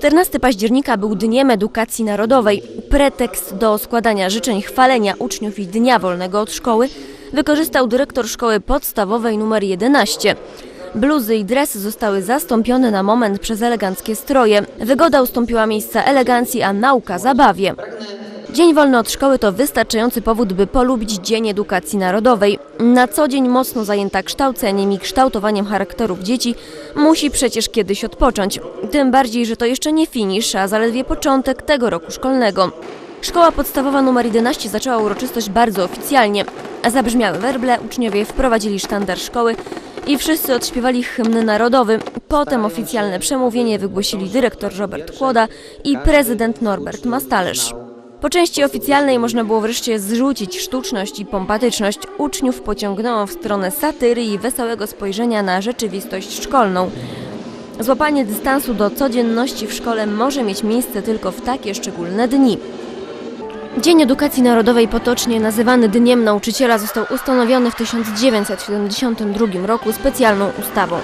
14 października był Dniem Edukacji Narodowej. Pretekst do składania życzeń chwalenia uczniów i Dnia Wolnego od Szkoły wykorzystał dyrektor szkoły podstawowej nr 11. Bluzy i dresy zostały zastąpione na moment przez eleganckie stroje. Wygoda ustąpiła miejsca elegancji, a nauka zabawie. Dzień wolny od szkoły to wystarczający powód, by polubić Dzień Edukacji Narodowej. Na co dzień mocno zajęta kształceniem i kształtowaniem charakterów dzieci musi przecież kiedyś odpocząć. Tym bardziej, że to jeszcze nie finisz, a zaledwie początek tego roku szkolnego. Szkoła podstawowa nr 11 zaczęła uroczystość bardzo oficjalnie. Zabrzmiały werble, uczniowie wprowadzili sztandar szkoły i wszyscy odśpiewali hymn narodowy. Potem oficjalne przemówienie wygłosili dyrektor Robert Kłoda i prezydent Norbert Mastalerz. Po części oficjalnej można było wreszcie zrzucić sztuczność i pompatyczność. Uczniów pociągnęło w stronę satyry i wesołego spojrzenia na rzeczywistość szkolną. Złapanie dystansu do codzienności w szkole może mieć miejsce tylko w takie szczególne dni. Dzień Edukacji Narodowej, potocznie nazywany Dniem Nauczyciela, został ustanowiony w 1972 roku specjalną ustawą.